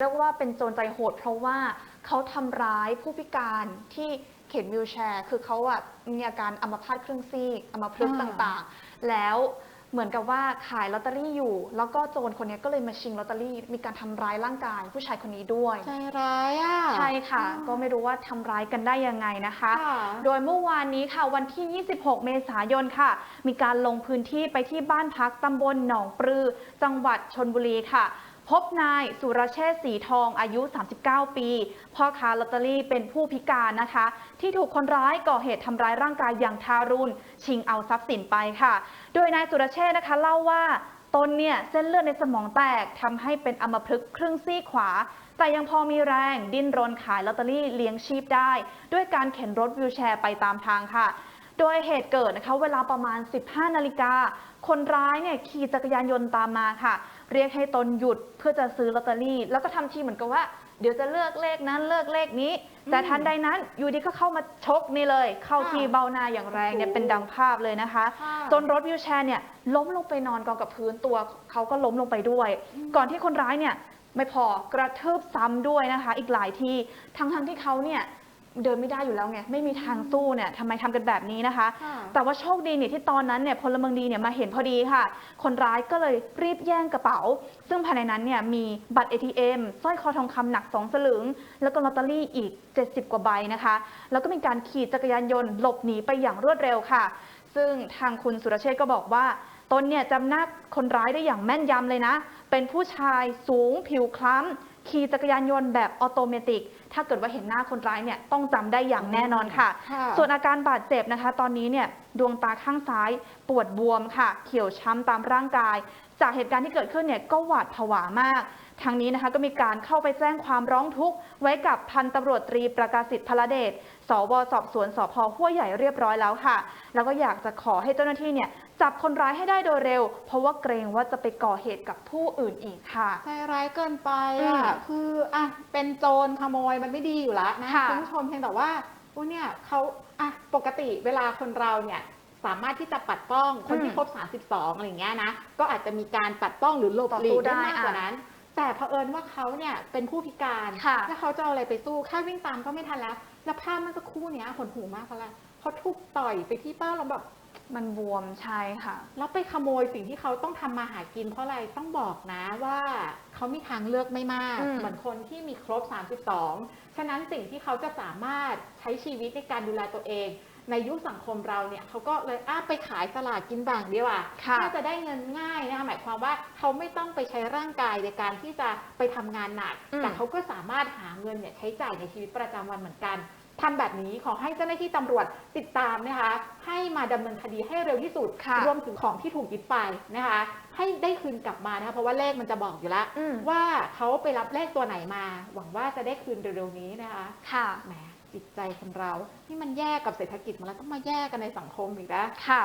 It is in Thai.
เรียกว่าเป็นโจรใจโหดเพราะว่าเขาทำร้ายผู้พิการที่เข็นวิวแชร์ คือเขาอะมีอาการอัมพาตครึ่งซีกอัมพฤกษ์อ่าต่างๆ แล้วเหมือนกับว่าขายลอตเตอรี่อยู่ แล้วก็โจรคนนี้ก็เลยมาชิงลอตเตอรี่ มีการทำร้ายร่างกายผู้ชายคนนี้ด้วย ใจร้ายอะ ใช่ค่ะอ่าก็ไม่รู้ว่าทำร้ายกันได้ยังไงนะคะ ค่ะโดยเมื่อวานนี้ค่ะวันที่ 26 เมษายนค่ะ มีการลงพื้นที่ไปที่บ้านพักตำบลหนองปลือ จังหวัดชนบุรีค่ะ พบนายสุรเชษสีทองอายุ 39 ปี พ่อค้าลอตเตอรี่เป็นผู้พิการนะคะ ที่ถูกคนร้ายก่อเหตุทำร้ายร่างกายอย่างทารุณ ชิงเอาทรัพย์สินไปค่ะ โดยนายสุรเชษนะคะเล่าว่าตนเนี่ยเส้นเลือดในสมองแตกทำให้เป็นอัมพฤกษ์ครึ่งซีกขวา แต่ยังพอมีแรงดิ้นรนขายลอตเตอรี่เลี้ยงชีพได้ ด้วยการเข็นรถวิวแชร์ไปตามทางค่ะ โดยเหตุเกิดนะคะเวลาประมาณ 15 นาฬิกา คนร้ายเนี่ยขี่จักรยานยนต์ตามมาค่ะ เรียกให้ตนหยุดเพื่อจะซื้อลอตเตอรี่ แล้วก็ทำทีเหมือนกับว่าเดี๋ยวจะเลือกเลขนั้นเลือกเลขนี้ แต่ทันใดนั้นอยู่ดีก็เข้ามาชกนี่เลย เข้าที่เบ้าหน้าอย่างแรงเนี่ยเป็นดังภาพเลยนะคะค่ะจนรถวิวแชร์เนี่ยล้มลงไปนอนกองกับพื้นตัวเขาก็ล้มลงไปด้วย ก่อนที่คนร้ายเนี่ยไม่พอกระทืบซ้ำด้วยนะคะ อีกหลายที่ทั้งทั้งๆที่เขาเนี่ย เดินไม่ได้อยู่แล้วไงไม่มีทางสู้เนี่ยทำไมทำกันแบบนี้นะคะ ค่ะ แต่ว่าโชคดีเนี่ยที่ตอนนั้นเนี่ยพลเมืองดีเนี่ยมาเห็นพอดีค่ะ คนร้ายก็เลยรีบแย่งกระเป๋า ซึ่งภายในนั้นเนี่ยมีบัตร ATM สร้อยคอทองคำหนัก 2 สลึง แล้วก็ลอตเตอรี่อีก 70 กว่าใบนะคะ แล้วก็มีการขี่จักรยานยนต์หลบหนีไปอย่างรวดเร็วค่ะ ซึ่งทางคุณสุรเชษฐ์ก็บอกว่า ตนเนี่ยจำหน้าคนร้ายได้อย่างแม่นยำเลยนะ เป็นผู้ชายสูงผิวคล้ำ ขี่จักรยานยนต์แบบออโตเมติก ถ้าเกิดว่าเห็นหน้าคนร้ายเนี่ยต้องจำได้อย่างแน่นอนค่ะ ค่ะ ส่วนอาการบาดเจ็บนะคะ ตอนนี้เนี่ยดวงตาข้างซ้ายปวดบวมค่ะ เขียวช้ำตามร่างกาย จากเหตุการณ์ที่เกิดขึ้นเนี่ยก็หวาดผวามาก ทางนี้นะคะก็มีการเข้าไปแจ้งความร้องทุกข์ ไว้กับพันตำรวจตรีประกาศิทธิ์พลเดช สวสอบสวนสพห้วยใหญ่เรียบร้อยแล้วค่ะ แล้วก็อยากจะขอให้เจ้าหน้าที่เนี่ย จับคนร้ายให้ได้โดยเร็ว เพราะว่าเกรงว่าจะไปก่อเหตุกับผู้อื่นอีกค่ะ ใจร้ายเกินไปอะอืมคืออะเป็นโจรขโมยมันไม่ดีอยู่แล้วนะค่ะ คุณผู้ชมเพียงแต่ว่าโอ้เนี่ยเขาอะปกติเวลาคนเราเนี่ยสามารถที่จะปัดป้องคนที่ครบ 32อะไรอย่างเงี้ยนะก็อาจจะมีการปัดป้องหรือหลบหลีกได้มากกว่านั้น แต่เผอิญว่าเขาเนี่ยเป็นผู้พิการค่ะ แล้วเขาจะเอาอะไรไปสู้แค่วิ่งตามก็ไม่ทันแล้ว แล้วภาพเมื่อสักครู่เนี้ยหดหูมากเพราะอะไรเขาทุบต่อยไปที่เป้าแล้วแบบ มันบวมใช่ค่ะ แล้วไปขโมยสิ่งที่เขาต้องทำมาหากินเพราะอะไรต้องบอกนะว่าเขามีทางเลือกไม่มาก อืม เหมือนคนที่มีครบ 32 ฉะนั้นสิ่งที่เขาจะสามารถใช้ชีวิตในการดูแลตัวเอง ในยุคสังคมเราเนี่ยเขาก็เลยอ้าไปขายสลากกินแบ่งดีกว่า ค่ะ น่าจะได้เงินง่ายนะคะหมายความว่าเขาไม่ต้องไปใช้ร่างกายในการที่จะไปทำงานหนัก อืมแต่เขาก็สามารถหาเงินเนี่ยใช้จ่ายในชีวิตประจำวันเหมือนกัน ทำแบบนี้ขอให้เจ้าหน้าที่ตำรวจติดตามนะคะ ให้มาดำเนินคดีให้เร็วที่สุด ค่ะรวมถึงของที่ถูกยึดไปนะคะ ให้ได้คืนกลับมานะคะเพราะว่าเลขมันจะบอกอยู่แล้วอืม ว่าเขาไปรับเลขตัวไหนมา หวังว่าจะได้คืนเร็วๆนี้นะคะค่ะ แหมจิตใจคนเรา นี่มันแย่กับเศรษฐกิจมาแล้วต้องมาแย่กันในสังคมอีกนะ ค่ะ